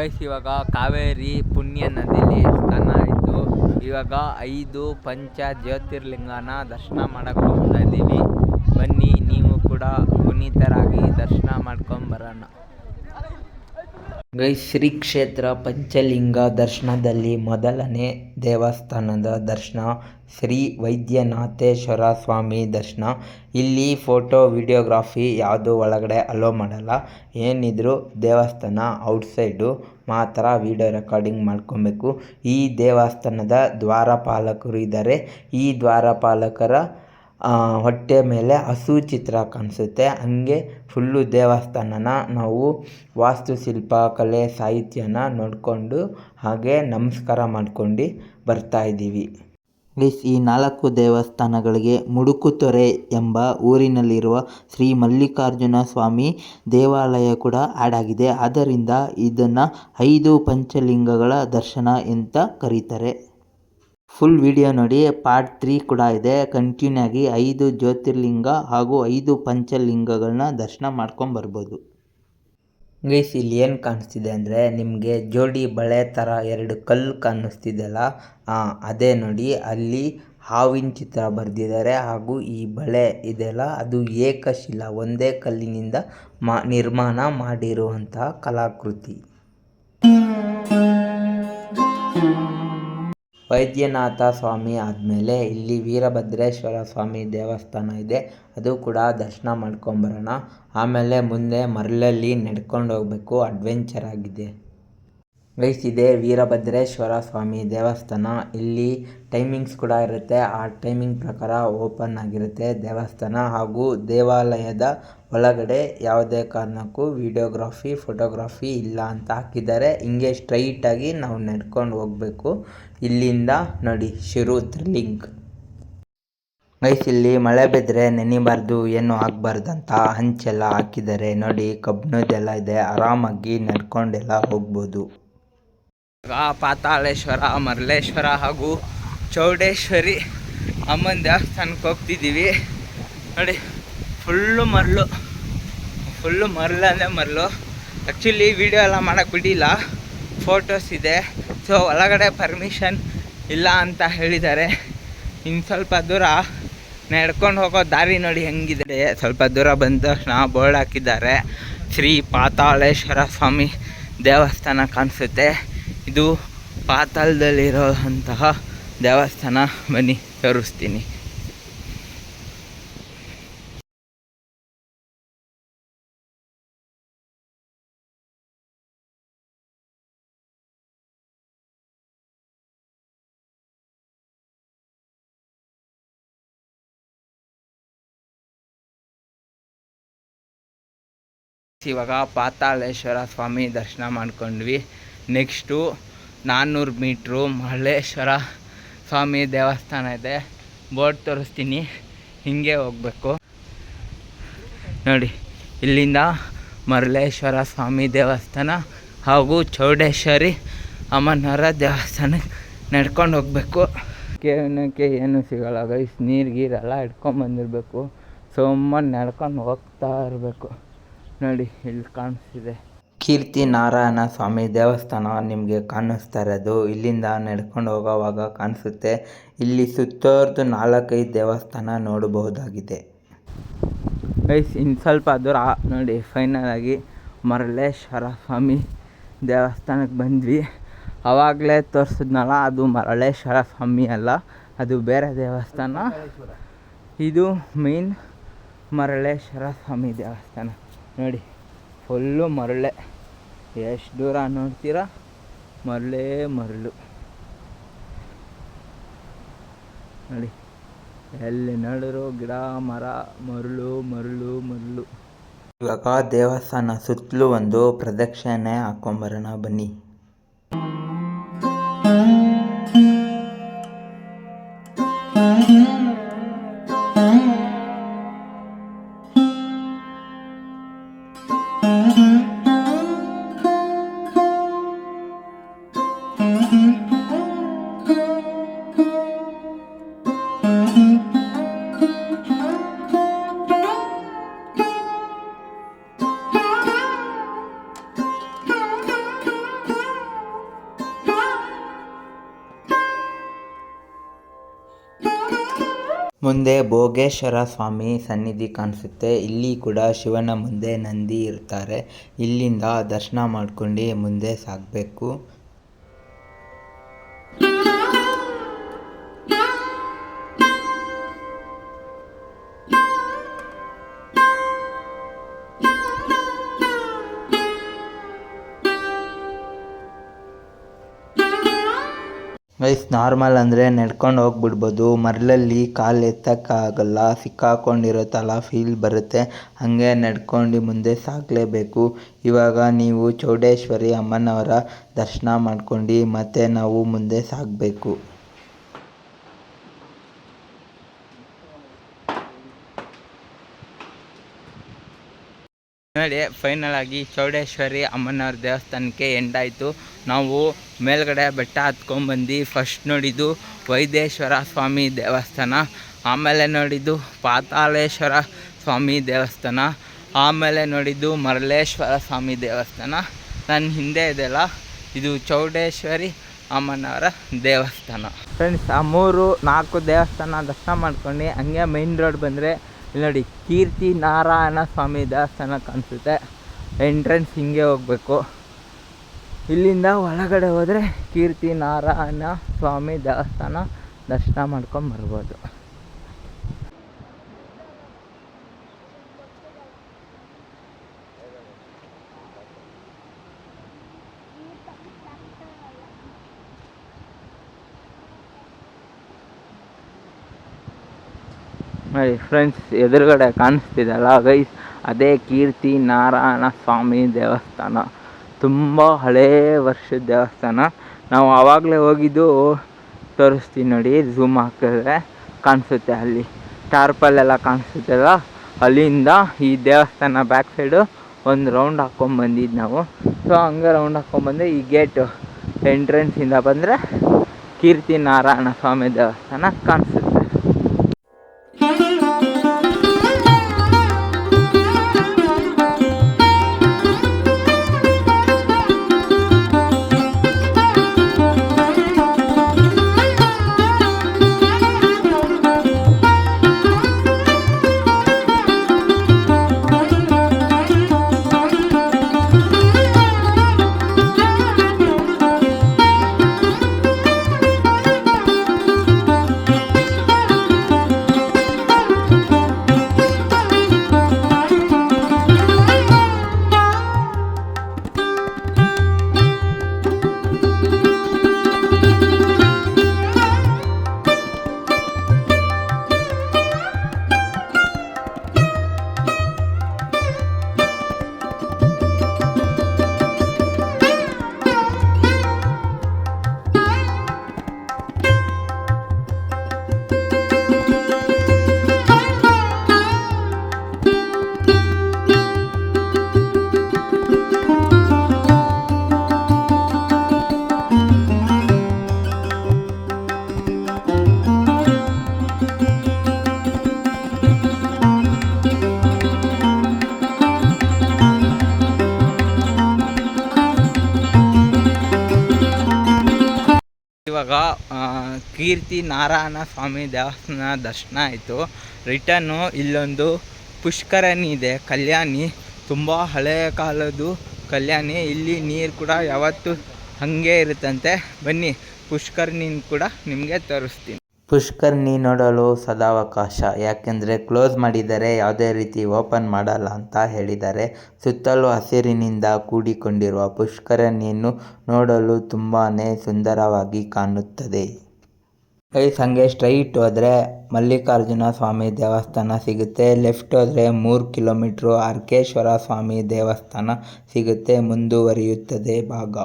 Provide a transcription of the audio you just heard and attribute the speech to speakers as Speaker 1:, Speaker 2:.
Speaker 1: Guys ಇವಾಗ ಕಾವೇರಿ ಪುಣ್ಯ ನದಿಲಿ ಸ್ನಾನ ಆಯಿತು. ಇವಾಗ ಐದು ಪಂಚ ಜ್ಯೋತಿರ್ಲಿಂಗನ ದರ್ಶನ ಮಾಡಕ್ಕೆ ಹೋಗ್ತಾ ಇದ್ದೀವಿ. ಬನ್ನಿ, ನೀವು ಕೂಡ ಪುನೀತರಾಗಿ ದರ್ಶನ ಮಾಡ್ಕೊಂಬರೋಣ ಗೈಸ್ ಶ್ರೀ ಕ್ಷೇತ್ರ ಪಂಚಲಿಂಗ ದರ್ಶನದಲ್ಲಿ ಮೊದಲನೇ ದೇವಸ್ಥಾನದ ದರ್ಶನ, ಶ್ರೀ ವೈದ್ಯನಾಥೇಶ್ವರ ಸ್ವಾಮಿ ದರ್ಶನ. ಇಲ್ಲಿ ಫೋಟೋ, ವಿಡಿಯೋಗ್ರಾಫಿ ಯಾವುದು ಒಳಗಡೆ ಅಲೋ ಮಾಡಲ್ಲ. ಏನಿದ್ರು ದೇವಸ್ಥಾನ ಔಟ್ಸೈಡು ಮಾತ್ರ ವಿಡಿಯೋ ರೆಕಾರ್ಡಿಂಗ್ ಮಾಡ್ಕೊಬೇಕು. ಈ ದೇವಸ್ಥಾನದ ದ್ವಾರಪಾಲಕರು ಇದ್ದಾರೆ. ಈ ದ್ವಾರಪಾಲಕರ ಹೊಟ್ಟೆ ಮೇಲೆ ಹಸು ಚಿತ್ರ ಕಾಣಿಸುತ್ತೆ. ಹಂಗೆ ಫುಲ್ಲು ದೇವಸ್ಥಾನನ ನಾವು ವಾಸ್ತುಶಿಲ್ಪ, ಕಲೆ, ಸಾಹಿತ್ಯನ ನೋಡಿಕೊಂಡು ಹಾಗೆ ನಮಸ್ಕಾರ ಮಾಡ್ಕೊಂಡು ಬರ್ತಾ ಇದ್ದೀವಿ. ಗೈಸ್ ಈ ನಾಲ್ಕು ದೇವಸ್ಥಾನಗಳಿಗೆ ಮುಡುಕುತೊರೆ ಎಂಬ ಊರಿನಲ್ಲಿರುವ ಶ್ರೀ ಮಲ್ಲಿಕಾರ್ಜುನ ಸ್ವಾಮಿ ದೇವಾಲಯ ಕೂಡ ಆ್ಯಡ್ ಆಗಿದೆ ಆದ್ದರಿಂದ ಇದನ್ನು ಐದು ಪಂಚಲಿಂಗಗಳ ದರ್ಶನ ಅಂತ ಕರೀತಾರೆ. ಫುಲ್ ವಿಡಿಯೋ ನೋಡಿ ಪಾರ್ಟ್ ತ್ರೀ ಕೂಡ ಇದೆ. ಕಂಟಿನ್ಯೂ ಆಗಿ ಐದು ಜ್ಯೋತಿರ್ಲಿಂಗ ಹಾಗೂ ಐದು ಪಂಚಲಿಂಗಗಳನ್ನ ದರ್ಶನ ಮಾಡ್ಕೊಂಡು ಬರ್ಬೋದು. ಗೈಸ್, ಇಲ್ಲಿ ಏನು ಕಾಣಿಸ್ತಿದೆ ಅಂದರೆ, ನಿಮಗೆ ಜೋಡಿ ಬಳೆ ಥರ ಎರಡು ಕಲ್ಲು ಕಾಣಿಸ್ತಿದೆಯಲ್ಲ ಅದೇ ನೋಡಿ, ಅಲ್ಲಿ ಹಾವಿನ ಚಿತ್ರ ಬರೆದಿದ್ದಾರೆ ಹಾಗೂ ಈ ಬಳೆ ಇದೆಯಲ್ಲ ಅದು ಏಕಶಿಲ, ಒಂದೇ ಕಲ್ಲಿನಿಂದ ಮಾ, ನಿರ್ಮಾಣ ಮಾಡಿರುವಂತಹ ಕಲಾಕೃತಿ. ವೈದ್ಯನಾಥ ಸ್ವಾಮಿ ಆದಮೇಲೆ ಇಲ್ಲಿ ವೀರಭದ್ರೇಶ್ವರ ಸ್ವಾಮಿ ದೇವಸ್ಥಾನ ಇದೆ. ಅದು ಕೂಡ ದರ್ಶನ ಮಾಡ್ಕೊಂಬರೋಣ. ಆಮೇಲೆ ಮುಂದೆ ಮರಳಲ್ಲಿ ನಡ್ಕೊಂಡು ಹೋಗಬೇಕು ಅಡ್ವೆಂಚರ್ ಆಗಿದೆ. ಗೈಸ್ ಇದೆ ವೀರಭದ್ರೇಶ್ವರ ಸ್ವಾಮಿ ದೇವಸ್ಥಾನ. ಇಲ್ಲಿ ಟೈಮಿಂಗ್ಸ್ ಕೂಡ ಇರುತ್ತೆ. ಆ ಟೈಮಿಂಗ್ ಪ್ರಕಾರ ಓಪನ್ ಆಗಿರುತ್ತೆ ದೇವಸ್ಥಾನ. ಹಾಗೂ ದೇವಾಲಯದ ಒಳಗಡೆ ಯಾವುದೇ ಕಾರಣಕ್ಕೂ ವಿಡಿಯೋಗ್ರಾಫಿ, ಫೋಟೋಗ್ರಾಫಿ ಇಲ್ಲ ಅಂತ ಹಾಕಿದ್ದಾರೆ. ಹಿಂಗೆ ಸ್ಟ್ರೈಟಾಗಿ ನಾವು ನಡ್ಕೊಂಡು ಹೋಗಬೇಕು. ಇಲ್ಲಿಂದ ನೋಡಿ ಶಿರುದ್ರಲಿಂಗ್. ಗೈಸ್, ಇಲ್ಲಿ ಮಳೆ ಬಿದ್ದರೆ ನೆನಿಬಾರ್ದು, ಏನು ಆಗಬಾರ್ದಂತ ಹಂಚೆಲ್ಲ ಹಾಕಿದ್ದಾರೆ. ನೋಡಿ ಕಬ್ಬಿಣದೆಲ್ಲ ಇದೆ. ಆರಾಮಾಗಿ ನಡ್ಕೊಂಡೆಲ್ಲ ಹೋಗ್ಬೋದು. ಪಾತಾಳೇಶ್ವರ ಮರಳೇಶ್ವರ ಹಾಗೂ ಚೌಡೇಶ್ವರಿ ಅಮ್ಮನ ದೇವಸ್ಥಾನಕ್ಕೆ ಹೋಗ್ತಿದ್ದೀವಿ. ನೋಡಿ, ಫುಲ್ಲು ಮರಳು ಫುಲ್ಲು ಮರಳು ಅಂದರೆ ಮರಳು ಆ್ಯಕ್ಚುಲಿ ವಿಡಿಯೋ ಎಲ್ಲ ಮಾಡೋಕ್ಕೆ ಬಿಡಿಲ್ಲ ಫೋಟೋಸ್ ಇದೆ. ಸೊ ಒಳಗಡೆ ಪರ್ಮಿಷನ್ ಇಲ್ಲ ಅಂತ ಹೇಳಿದ್ದಾರೆ. ಇನ್ನು ಸ್ವಲ್ಪ ದೂರ ನಡ್ಕೊಂಡು ಹೋಗೋ ದಾರಿ ನೋಡಿ ಹೆಂಗಿದೆ. ಸ್ವಲ್ಪ ದೂರ ಬಂದ ತಕ್ಷಣ ಬೋರ್ಡ್ ಹಾಕಿದ್ದಾರೆ. ಶ್ರೀ ಪಾತಾಳೇಶ್ವರ ಸ್ವಾಮಿ ದೇವಸ್ಥಾನ ಕಾಣಿಸುತ್ತೆ. ಇದು ಪಾತಾಳದಲ್ಲಿರೋಂತಹ ದೇವಸ್ಥಾನ. ಬನ್ನಿ ತೋರಿಸ್ತೀನಿ. ಇವಾಗ ಪಾತಾಳೇಶ್ವರ ಸ್ವಾಮಿ ದರ್ಶನ ಮಾಡ್ಕೊಂಡ್ವಿ. ನೆಕ್ಸ್ಟು ನಾನ್ನೂರು ಮೀಟ್ರು ಮಹಳೇಶ್ವರ ಸ್ವಾಮಿ ದೇವಸ್ಥಾನ ಇದೆ. ಬೋರ್ಡ್ ತೋರಿಸ್ತೀನಿ. ಹೀಗೆ ಹೋಗಬೇಕು. ನೋಡಿ, ಇಲ್ಲಿಂದ ಮರಳೇಶ್ವರ ಸ್ವಾಮಿ ದೇವಸ್ಥಾನ ಹಾಗೂ ಚೌಡೇಶ್ವರಿ ಅಮ್ಮನವರ ದೇವಸ್ಥಾನಕ್ಕೆ ನಡ್ಕೊಂಡು ಹೋಗಬೇಕು. ಕೇವನಕ್ಕೆ ಏನು ಸಿಗಲ್ಲ ಗೈಸ್ ನೀರು ಗೀರೆಲ್ಲ ಹಿಡ್ಕೊಂಬಂದಿರಬೇಕು ಸುಮ್ಮನೆ ನಡ್ಕೊಂಡು ಹೋಗ್ತಾ ಇರಬೇಕು. ನೋಡಿ, ಇಲ್ಲಿ ಕಾಣಿಸ್ತಿದೆ. ಕೀರ್ತಿ ನಾರಾಯಣ ಸ್ವಾಮಿ ದೇವಸ್ಥಾನ ನಿಮಗೆ ಕಾಣಿಸ್ತಾ ಇರೋದು. ಇಲ್ಲಿಂದ ನಡ್ಕೊಂಡು ಹೋಗೋವಾಗ ಕಾಣಿಸುತ್ತೆ. ಇಲ್ಲಿ ಸುತ್ತೋರ್ದು ನಾಲ್ಕೈದು ದೇವಸ್ಥಾನ ನೋಡಬಹುದಾಗಿದೆ. ಐಸ್ ಇನ್ನು ಸ್ವಲ್ಪ ದೂರ ನೋಡಿ ಫೈನಲ್ ಆಗಿ ಮರಳೇಶ್ವರ ಸ್ವಾಮಿ ದೇವಸ್ಥಾನಕ್ಕೆ ಬಂದ್ವಿ. ಅವಾಗಲೇ ತೋರಿಸಿದ್ನಲ್ಲ, ಅದು ಮರಳೇಶ್ವರ ಸ್ವಾಮಿ ಅಲ್ಲ, ಅದು ಬೇರೆ ದೇವಸ್ಥಾನ. ಇದು ಮೇನ್ ಮರಳೇಶ್ವರ ಸ್ವಾಮಿ ದೇವಸ್ಥಾನ. ನೋಡಿ ಫುಲ್ಲು ಮರಳೆ. ಎಷ್ಟು ದೂರ ನೋಡ್ತೀರಾ? ಮರಳೇ ಮರಳು ನೋಡಿ, ಎಲ್ಲಿ ನೋಡಿದ್ರು ಗಿಡ, ಮರ ಮರಳು ಮರಳು ಮರಳು ಇವಾಗ ದೇವಸ್ಥಾನ ಸುತ್ತಲೂ ಒಂದು ಪ್ರದಕ್ಷಿಣೆ ಹಾಕೊಂಬರೋಣ ಬನ್ನಿ. ಮುಂದೆ ಭೋಗೇಶ್ವರ ಸ್ವಾಮಿ ಸನ್ನಿಧಿ ಕಾಣಿಸುತ್ತೆ. ಇಲ್ಲಿ ಕೂಡ ಶಿವನ ಮುಂದೆ ನಂದಿ ಇರ್ತಾರೆ. ಇಲ್ಲಿಂದ ದರ್ಶನ ಮಾಡ್ಕೊಂಡು ಮುಂದೆ ಸಾಗಬೇಕು. ಗೈಸ್ ನಾರ್ಮಲ್ ಅಂದರೆ ನಡ್ಕೊಂಡು ಹೋಗ್ಬಿಡ್ಬೋದು. ಮರಳಲ್ಲಿ ಕಾಲು ಎತ್ತಕ್ಕಾಗಲ್ಲ. ಸಿಕ್ಕಾಕೊಂಡಿರೋ ಥರ ಫೀಲ್ ಬರುತ್ತೆ. ಹಾಗೆ ನಡ್ಕೊಂಡು ಮುಂದೆ ಸಾಗಲೇಬೇಕು. ಇವಾಗ ನೀವು ಚೌಡೇಶ್ವರಿ ಅಮ್ಮನವರ ದರ್ಶನ ಮಾಡ್ಕೊಂಡು ಮತ್ತೆ ನಾವು ಮುಂದೆ ಸಾಗಬೇಕು. ನೋಡಿ ಫೈನಲ್ ಆಗಿ ಚೌಡೇಶ್ವರಿ ಅಮ್ಮನವ್ರ ದೇವಸ್ಥಾನಕ್ಕೆ ಎಂಡಾಯಿತು ನಾವು ಮೇಲ್ಗಡೆ ಬೆಟ್ಟ ಹತ್ಕೊಂಡ್ಬಂದು ಫಸ್ಟ್ ನೋಡಿದ್ದು ವೈದೇಶ್ವರ ಸ್ವಾಮಿ ದೇವಸ್ಥಾನ, ಆಮೇಲೆ ನೋಡಿದ್ದು ಪಾತಾಳೇಶ್ವರ ಸ್ವಾಮಿ ದೇವಸ್ಥಾನ, ಆಮೇಲೆ ನೋಡಿದ್ದು ಮರಳೇಶ್ವರ ಸ್ವಾಮಿ ದೇವಸ್ಥಾನ. ನನ್ನ ಹಿಂದೆ ಇದೆಲ್ಲ. ಇದು ಚೌಡೇಶ್ವರಿ ಅಮ್ಮನವರ ದೇವಸ್ಥಾನ. ಫ್ರೆಂಡ್ಸ್ ಆ ಮೂರು ನಾಲ್ಕು ದೇವಸ್ಥಾನ ದರ್ಶನ ಮಾಡ್ಕೊಂಡು ಹಂಗೆ ಮೈನ್ ರೋಡ್ ಬಂದರೆ ಇಲ್ಲಿ ಕೀರ್ತಿ ನಾರಾಯಣ ಸ್ವಾಮಿ ದೇವಸ್ಥಾನ ಕಾಣಿಸುತ್ತೆ ಎಂಟ್ರೆನ್ಸ್ ಹಿಂಗೆ ಹೋಗಬೇಕು. ಇಲ್ಲಿಂದ ಒಳಗಡೆ ಹೋದರೆ ಕೀರ್ತಿ ನಾರಾಯಣ ಸ್ವಾಮಿ ದೇವಸ್ಥಾನ ದರ್ಶನ ಮಾಡ್ಕೊಂಬರ್ಬೋದು ನೋಡಿ ಫ್ರೆಂಡ್ಸ್ ಎದುರುಗಡೆ ಕಾಣಿಸ್ತಿದೆಯಲ್ಲ ಗೈಸ್ ಅದೇ ಕೀರ್ತಿ ನಾರಾಯಣ ಸ್ವಾಮಿ ದೇವಸ್ಥಾನ. ತುಂಬ ಹಳೇ ವರ್ಷದ ದೇವಸ್ಥಾನ. ನಾವು ಆವಾಗಲೇ ಹೋಗಿದ್ದು, ತೋರಿಸ್ತೀನಿ ನೋಡಿ ಝೂಮ್ ಹಾಕಿದ್ರೆ ಕಾಣಿಸುತ್ತೆ ಅಲ್ಲಿ. ಟಾರ್ಪಲ್ಲೆಲ್ಲ ಕಾಣಿಸುತ್ತಲ್ಲ, ಅಲ್ಲಿಂದ ಈ ದೇವಸ್ಥಾನ ಬ್ಯಾಕ್ ಸೈಡು ಒಂದು ರೌಂಡ್ ಹಾಕ್ಕೊಂಬಂದಿದ್ದು ನಾವು. ಸೊ ಹಂಗೆ ರೌಂಡ್ ಹಾಕ್ಕೊಂಬಂದು ಈ ಗೇಟು ಎಂಟ್ರೆನ್ಸಿಂದ ಬಂದರೆ ಕೀರ್ತಿ ನಾರಾಯಣ ಸ್ವಾಮಿ ದೇವಸ್ಥಾನ ಕಾಣಿಸುತ್ತೆ. ಕೀರ್ತಿ ನಾರಾಯಣ ಸ್ವಾಮಿ ದೇವಸ್ಥಾನ ದರ್ಶನ ಆಯಿತು. ರಿಟರ್ನು ಇಲ್ಲೊಂದು ಪುಷ್ಕರಣಿ ಇದೆ, ಕಲ್ಯಾಣಿ. ತುಂಬ ಹಳೆಯ ಕಾಲದ್ದು ಕಲ್ಯಾಣಿ. ಇಲ್ಲಿ ನೀರು ಕೂಡ ಯಾವತ್ತೂ ಹಾಗೆ ಇರುತ್ತಂತೆ. ಬನ್ನಿ ಪುಷ್ಕರಣಿ ಕೂಡ ನಿಮಗೆ ತೋರಿಸ್ತೀನಿ. ಪುಷ್ಕರ್ಣಿ ನೋಡಲು ಸದಾವಕಾಶ ಯಾಕೆಂದರೆ ಕ್ಲೋಸ್ ಮಾಡಿದರೆ ಯಾವುದೇ ರೀತಿ ಓಪನ್ ಮಾಡಲ್ಲ ಅಂತ ಹೇಳಿದ್ದಾರೆ. ಸುತ್ತಲೂ ಹಸಿರಿನಿಂದ ಕೂಡಿಕೊಂಡಿರುವ ಪುಷ್ಕರಣಿಯನ್ನು ನೋಡಲು ತುಂಬಾ ಸುಂದರವಾಗಿ ಕಾಣುತ್ತದೆ. ಗೈಸ್ ಹಂಗೆ ಸ್ಟ್ರೈಟ್ ಹೋದರೆ ಮಲ್ಲಿಕಾರ್ಜುನ ಸ್ವಾಮಿ ದೇವಸ್ಥಾನ ಸಿಗುತ್ತೆ, ಲೆಫ್ಟ್ ಹೋದರೆ ಮೂರು ಕಿಲೋಮೀಟ್ರು ಅರ್ಕೇಶ್ವರ ಸ್ವಾಮಿ ದೇವಸ್ಥಾನ ಸಿಗುತ್ತೆ, ಮುಂದುವರಿಯುತ್ತದೆ ಭಾಗ.